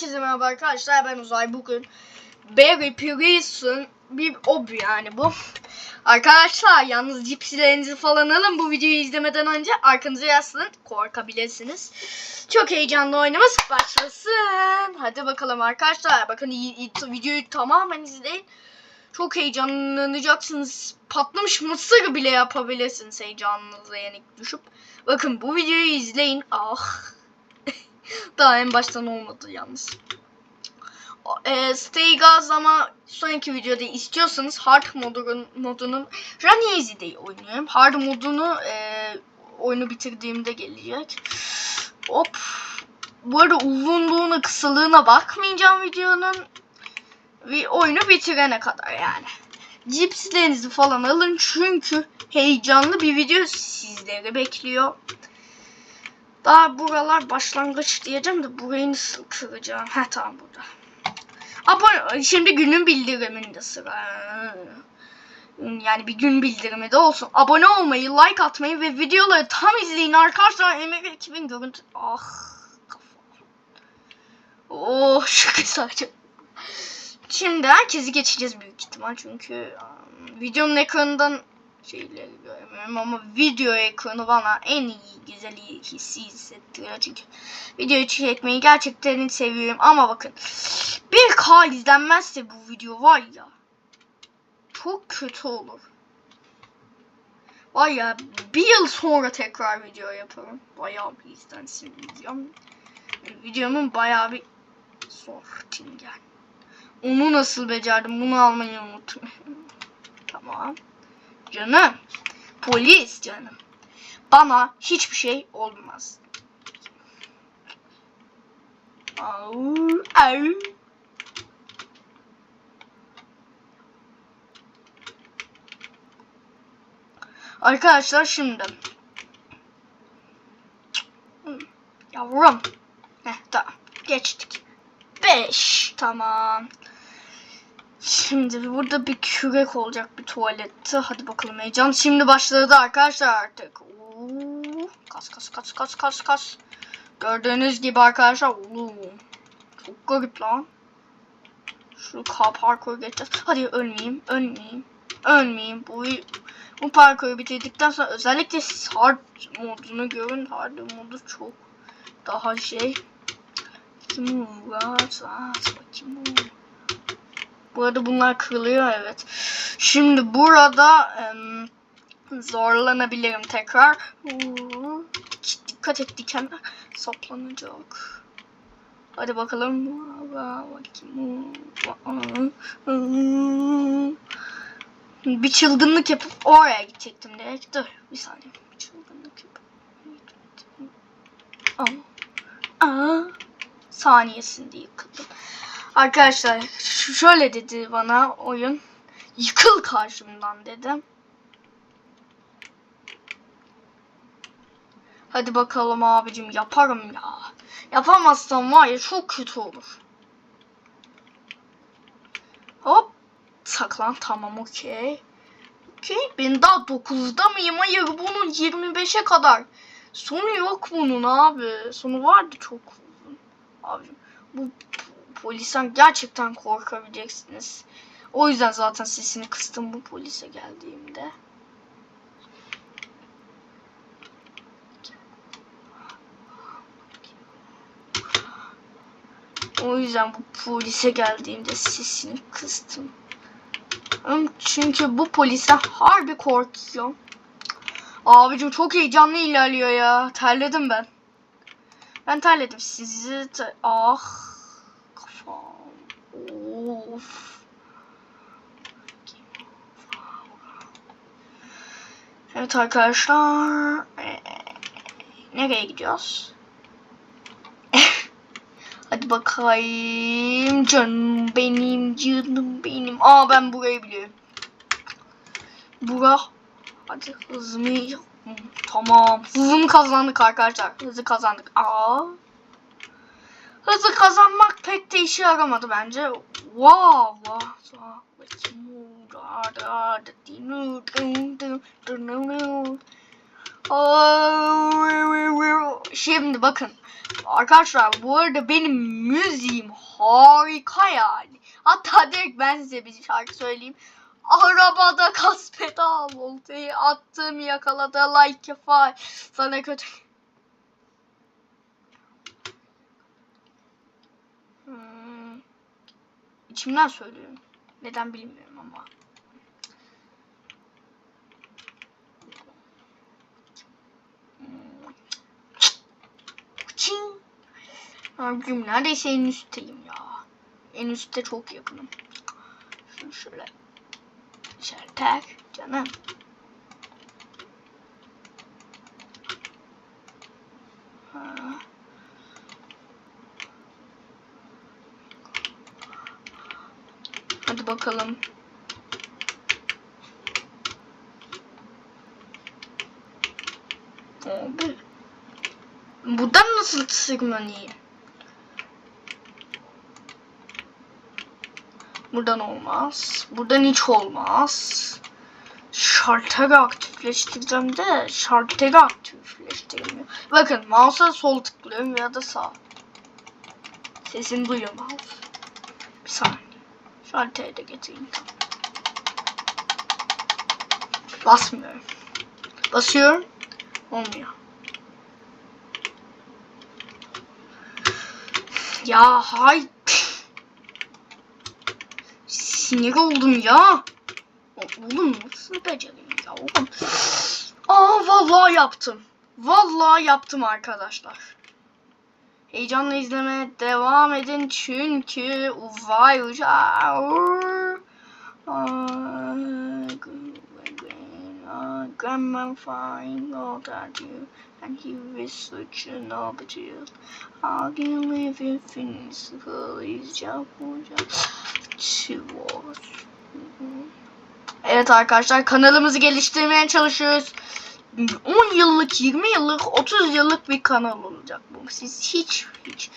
Herkese merhaba arkadaşlar ben Uzay bugün Barry Prison bir obi yani bu. Arkadaşlar yalnız cipsilerinizi falan alın bu videoyu izlemeden önce arkanıza yaslanın korkabilirsiniz. Çok heyecanlı oyunumuz başlasın. Hadi bakalım arkadaşlar bakın videoyu tamamen izleyin. Çok heyecanlanacaksınız. Patlamış mısır bile yapabilirsiniz heyecanınıza yenik düşüp. Bakın bu videoyu izleyin. Ah. Daha en baştan olmadı yalnız. E, Stay Gaz ama sonraki videoda istiyorsanız Hard modunun, modunu Run Easy'de oynuyorum. Hard modunu e, oyunu bitirdiğimde gelecek. Hop. Bu arada uzunluğuna kısalığına bakmayacağım videonun. Ve oyunu bitirene kadar yani. Cipslerinizi falan alın çünkü heyecanlı bir video sizleri bekliyor. Daha buralar başlangıç diyeceğim de burayı nasıl kıracağım? Ha tamam burada. Abone, şimdi günün bildiriminde sıra. Yani bir gün bildirimi de olsun. Abone olmayı, like atmayı ve videoları tam izleyin arkadaşlar. Emir ekibin görüntü... Ah kafam. Oh şu kısacık. Şimdi herkesi geçeceğiz büyük ihtimal çünkü um, videonun ekranından şeyleri göremiyorum ama video ekranı bana en iyi güzel hissi hissettiriyor çünkü video çekmeyi gerçekten seviyorum ama bakın bir k izlenmezse bu video var ya çok kötü olur. Var ya bir yıl sonra tekrar video yaparım. Bayağı bir izlensin videom. Videomun bayağı bir sortingen. Onu nasıl becerdim bunu almayı unuttum. tamam. Canım. Polis canım. Bana hiçbir şey olmaz. Arkadaşlar şimdi. Yavrum. Heh, tamam. Geçtik. 5. Tamam. Şimdi burada bir kürek olacak bir tuvalette. Hadi bakalım heyecan. Şimdi başladı arkadaşlar artık. Oo, kas kas kas kas kas kas. Gördüğünüz gibi arkadaşlar. Oo, çok garip lan. Şu parkuru geçeceğiz. Hadi ölmeyeyim, ölmeyeyim, ölmeyeyim. Bu bu parkuru bitirdikten sonra özellikle hard modunu görün. Hard modu çok daha şey. Kim rahat bakayım. Bu arada bunlar kırılıyor evet. Şimdi burada em, zorlanabilirim tekrar. Oo, Dikkat et dikenler saplanacak. Hadi bakalım. Bir çılgınlık yapıp oraya gidecektim direkt. Dur bir saniye. Bir çılgınlık yapıp. Aa. Aa. Saniyesinde yıkıldım. Arkadaşlar şöyle dedi bana oyun. Yıkıl karşımdan dedim. Hadi bakalım abicim yaparım ya. Yapamazsam var ya çok kötü olur. Hop. Saklan tamam okey. Okey ben daha 9'da mıyım? Hayır bunun 25'e kadar. Sonu yok bunun abi. Sonu vardı çok uzun. Abicim bu polisten gerçekten korkabileceksiniz. O yüzden zaten sesini kıstım bu polise geldiğimde. O yüzden bu polise geldiğimde sesini kıstım. Çünkü bu polise harbi korkuyorum. Abicim çok heyecanlı ilerliyor ya. Terledim ben. Ben terledim. Sizi te- ah. Of. Evet arkadaşlar. Ee, nereye gidiyoruz? Hadi bakayım. Canım benim, canım benim. Aa ben burayı biliyorum. Bura. Hadi hızımı. Hı, Tamam. Hızını kazandık arkadaşlar. Hızı kazandık. Aa. Hızı kazanmak pek de işe yaramadı bence. Wow. wow. Şimdi bakın. Arkadaşlar bu arada benim müziğim harika yani. Hatta direkt ben size bir şarkı söyleyeyim. Arabada kas pedal voltayı attım yakaladı like fire. Sana kötü. Hmm. İçimden söylüyorum. Neden bilmiyorum ama. Çin. Abicim neredeyse en üstteyim ya. En üstte çok yakınım. Şunu şöyle. Tak canım. Ha. Hadi bakalım. Abi. Buradan nasıl tırmanayım? Buradan olmaz. Buradan hiç olmaz. Şartları aktifleştireceğim de şartları aktifleştirmiyor. Bakın mouse'a sol tıklıyorum ya da sağ. Sesini duyuyor mouse. Saniye. Şartları da getireyim. Basmıyorum. Basıyorum. Olmuyor. Ya hay. Sinir oldum ya. Oğlum nasıl becereyim ya oğlum. Aa vallahi yaptım. Vallahi yaptım arkadaşlar. Heyecanla izlemeye devam edin çünkü vay Grandma find all that you and he was such a nobody. How can you live in his job towards Evet arkadaşlar kanalımızı geliştirmeye çalışıyoruz. 10 yıllık, 20 yıllık, 30 yıllık bir kanal olacak bu. Siz hiç hiç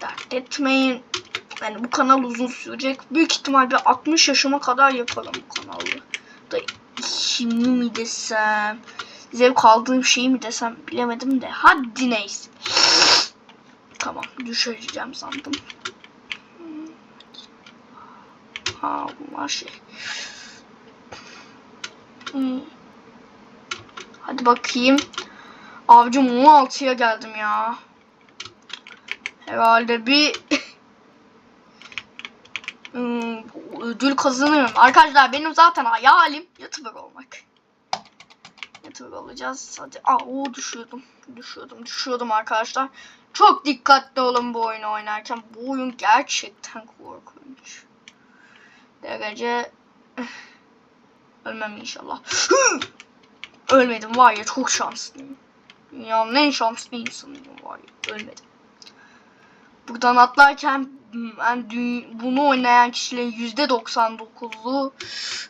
dert etmeyin. Yani bu kanal uzun sürecek. Büyük ihtimal bir 60 yaşıma kadar yaparım bu kanalı. Da şimdi mi desem, zevk aldığım şey mi desem bilemedim de. Hadi neyse. Tamam düşüreceğim sandım. Ha bunlar şey. Hmm. Hadi bakayım. Avcım 16'ya geldim ya. Herhalde bir hmm, ödül kazanıyorum. Arkadaşlar benim zaten hayalim YouTuber olmak. YouTuber olacağız. Hadi. Aa o düşüyordum. Düşüyordum. Düşüyordum arkadaşlar. Çok dikkatli olun bu oyunu oynarken. Bu oyun gerçekten korkunç. Derece Ölmem inşallah. Ölmedim var ya çok şanslıyım. Dünyanın en şanslı insanıyım var ya ölmedim. Buradan atlarken ben bunu oynayan kişilerin yüzde 99'u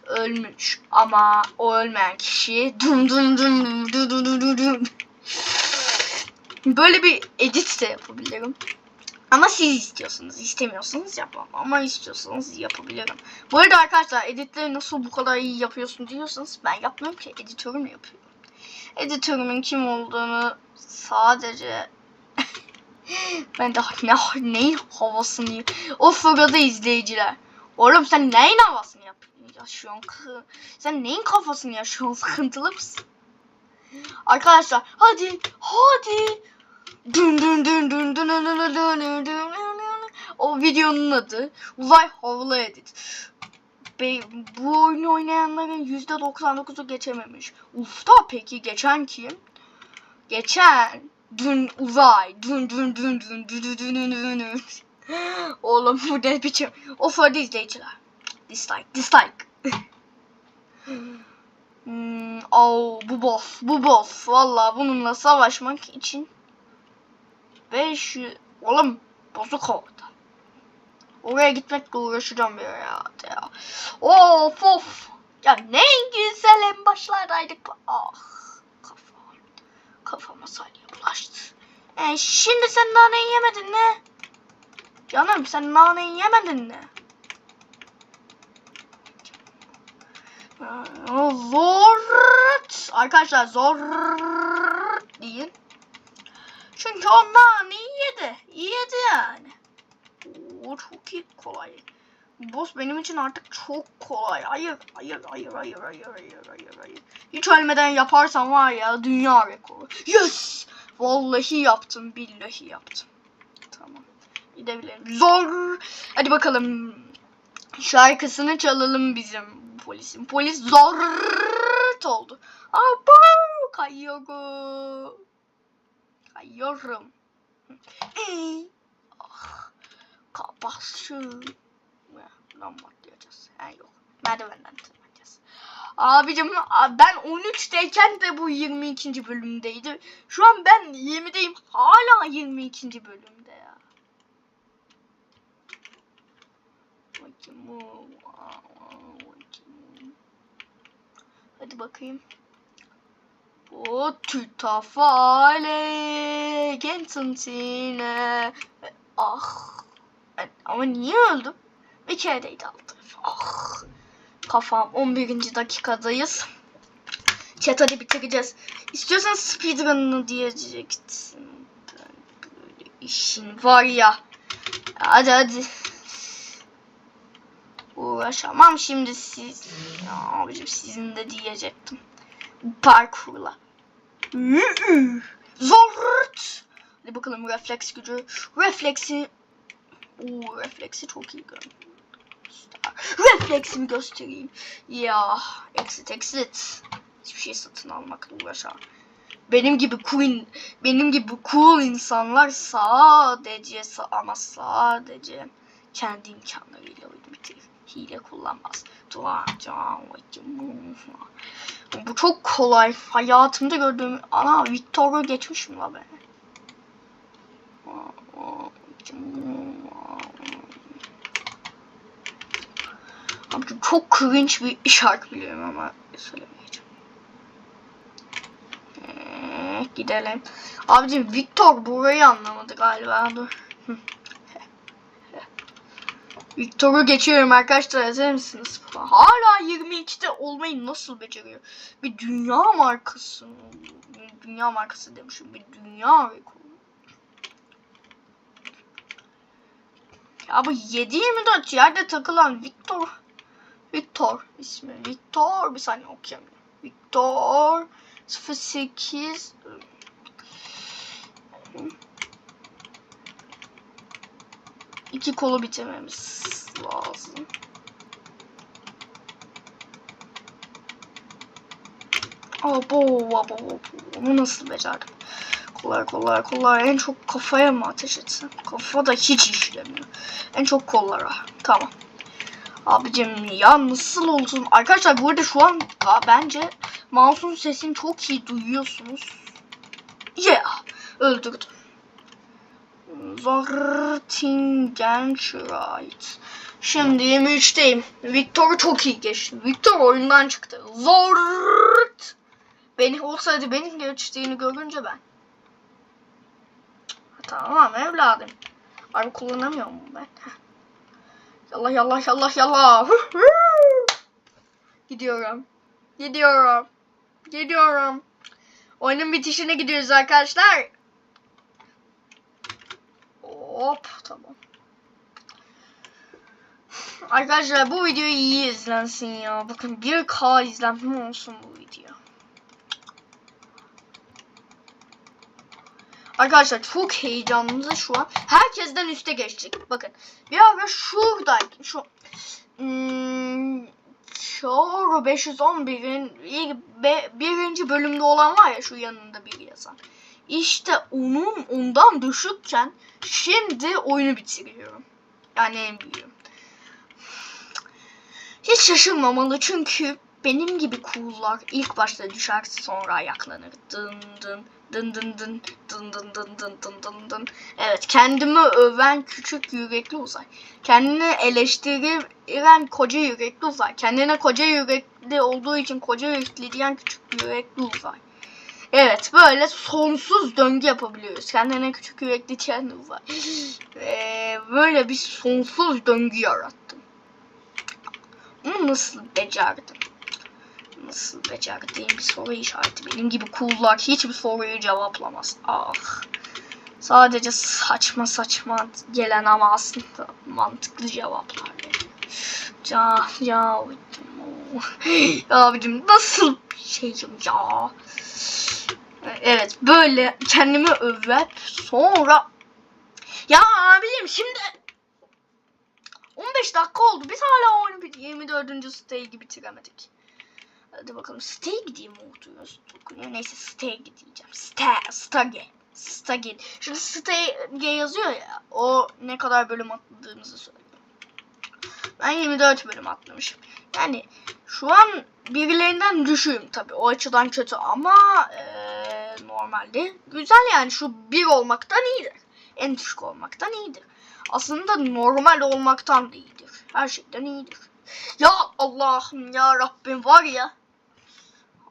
ölmüş. Ama o ölmeyen kişi dum dum dum dum dum dum dum dum. Böyle bir edit de yapabilirim. Ama siz istiyorsunuz. istemiyorsanız yapmam. Ama istiyorsanız yapabilirim. Bu arada arkadaşlar editleri nasıl bu kadar iyi yapıyorsun diyorsanız ben yapmıyorum ki. Editörüm yapıyor. Editörümün kim olduğunu sadece ben de ne, neyin havasını o fırladı izleyiciler. Oğlum sen neyin havasını yap yaşıyorsun? Sen neyin kafasını yaşıyorsun? Sıkıntılı mısın? Arkadaşlar hadi hadi Dün dün dün dün dün dün dün dün O videonun adı Uzay Havlu Edit. Be, bu oyunu oynayanların %99'u geçememiş. Ufta peki geçen kim? Geçen dün uzay dün dün dün dün dün dün dün dün dün Oğlum bu ne biçim? Of hadi izleyiciler. Dislike dislike. hmm, oh, bu boss bu boss. Valla bununla savaşmak için 500 oğlum bozuk oldu. Oraya gitmekle uğraşacağım bir ya. ya. Of of. Ya ne güzel en başlardaydık. Ah kafam. Kafama salya bulaştı. E, şimdi sen naneyi yemedin mi? Canım sen naneyi yemedin mi? Zor. Arkadaşlar zor değil. Çünkü onlar iyi yedi. Yedi yani. Oo, çok iyi kolay. Boss benim için artık çok kolay. Hayır, hayır, hayır, hayır, hayır, hayır, hayır, hayır. Hiç ölmeden yaparsam var ya dünya rekoru. Yes! Vallahi yaptım, billahi yaptım. Tamam. Gidebilirim. Zor. Hadi bakalım. Şarkısını çalalım bizim polisin. Polis zor oldu. Aba kayıyorum. Kayıyorum. Ah, kapatsın. Lan atlayacağız. Ha yok. Merdivenden tırmanacağız. Abicim ben 13'teyken de bu 22. bölümdeydi. Şu an ben 20'deyim. Hala 22. bölümde ya. Bakayım. Hadi bakayım. O tütafale gentantine. Ah. Ama niye öldüm? Bir kere deydi altı. Ah. Kafam 11. dakikadayız. Chat hadi bitireceğiz. İstiyorsan speedrun'ını diyecektin. Ben böyle işin var ya. Hadi hadi. Uğraşamam şimdi siz. Ya abicim sizin de diyecektim. Parkurla. Zort. Hadi bakalım refleks gücü. Refleksi. Oo refleksi çok iyi görünüyor. Refleksimi göstereyim. Ya exit exit. Hiçbir şey satın almakla uğraşamam. Benim gibi cool, benim gibi cool insanlar sadece sa- ama sadece kendi imkanlarıyla oyunu bitirir. Hile kullanmaz. Bu çok kolay. Hayatımda gördüğüm ana Victor'u geçmişim la ben. Abi çok cringe bir şarkı biliyorum ama söylemeyeceğim. Ee, gidelim. Abicim Victor burayı anlamadı galiba. Dur. Victor'u geçiyorum arkadaşlar hazır mısınız? Hala 22'de olmayı nasıl beceriyor? Bir dünya markası. Dünya markası demişim. Bir dünya rekoru. Ya bu 7-24 yerde takılan Victor. Victor ismi. Victor bir saniye okuyamıyorum. Victor 08 İki kolu bitirmemiz lazım. Abo, abo, abo. Bunu nasıl becerdim? Kolay kolay kolay. En çok kafaya mı ateş etsem? Kafa da hiç işlemiyor. En çok kollara. Tamam. Abicim ya nasıl olsun? Arkadaşlar bu arada şu an bence mouse'un sesini çok iyi duyuyorsunuz. Yeah. Öldürdüm. Zortingenschreit. Şimdi 23'teyim. Victor'u çok iyi geçtim. Victor oyundan çıktı. Zort. Beni olsaydı benim geçtiğini görünce ben. Tamam evladım. Abi kullanamıyor mu ben? Yallah yallah yallah yallah. Gidiyorum. Gidiyorum. Gidiyorum. Oyunun bitişine gidiyoruz arkadaşlar. Hop tamam. Arkadaşlar bu video iyi izlensin ya. Bakın 1K izlenme olsun bu video. Arkadaşlar çok heyecanlı şu an. Herkesten üste geçecek. Bakın bir ara şuradayken şu hmm, şu 511'in ilk be, birinci bölümde olan var ya şu yanında bir yazan. İşte onun ondan düşükken şimdi oyunu bitiriyorum. Yani en büyüğüm. Hiç şaşırmamalı çünkü benim gibi cool'lar ilk başta düşer sonra ayaklanır. Dın dın dın dın dın dın dın dın dın dın dın dın. Evet kendimi öven küçük yürekli uzay. Kendini eleştiren koca yürekli uzay. Kendine koca yürekli olduğu için koca yürekli diyen küçük yürekli uzay. Evet böyle sonsuz döngü yapabiliyoruz. Kendine küçük yürekli diyen uzay. Ee, böyle bir sonsuz döngü yarattım. Bunu nasıl becerdim? Nasıl becerdiğim bir soru işareti. Benim gibi cool'lar hiçbir soruyu cevaplamaz. Ah. Sadece saçma saçma gelen ama aslında mantıklı cevaplar. Ya ya abicim nasıl bir şeyim ya. Evet böyle kendimi övüp sonra ya abicim şimdi 15 dakika oldu. Biz hala oyunu bit- 24. stage'i bitiremedik. Hadi bakalım stag diye mi okuyoruz? Okunuyor. Neyse stag diyeceğim. Stag, stage. Stage. Şurada stage yazıyor ya. O ne kadar bölüm atladığımızı söylüyor. Ben 24 bölüm atlamışım. Yani şu an birilerinden düşüğüm tabii. O açıdan kötü ama eee, normalde güzel yani. Şu bir olmaktan iyidir. En düşük olmaktan iyidir. Aslında normal olmaktan da iyidir. Her şeyden iyidir. Ya Allah'ım ya Rabbim var ya.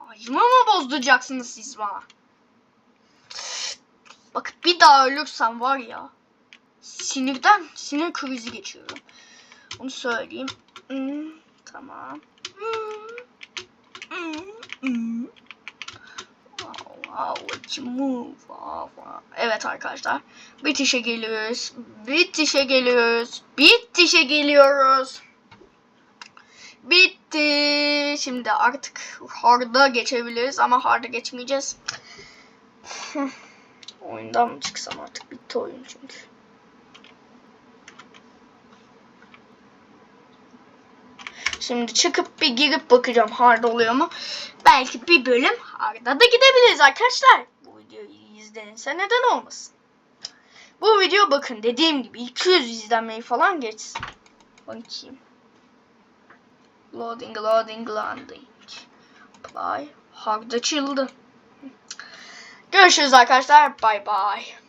Ayımı mı bozduracaksınız siz bana? Bak bir daha ölürsem var ya. Sinirden sinir krizi geçiyorum. Onu söyleyeyim. Hmm, tamam. Hmm, hmm, hmm. Wow, what you move. Evet arkadaşlar. Bitişe geliyoruz. Bitişe geliyoruz. Bitişe geliyoruz. Bitti. Şimdi artık hard'a geçebiliriz ama hard'a geçmeyeceğiz. Oyundan mı çıksam artık bitti oyun çünkü. Şimdi çıkıp bir girip bakacağım hard oluyor mu? Belki bir bölüm hard'a da gidebiliriz arkadaşlar. Bu videoyu izlenirse neden olmasın? Bu video bakın dediğim gibi 200 izlenmeyi falan geçsin. Bakayım. Loading, loading, loading. Play. Hard açıldı. Görüşürüz arkadaşlar. Bye bye.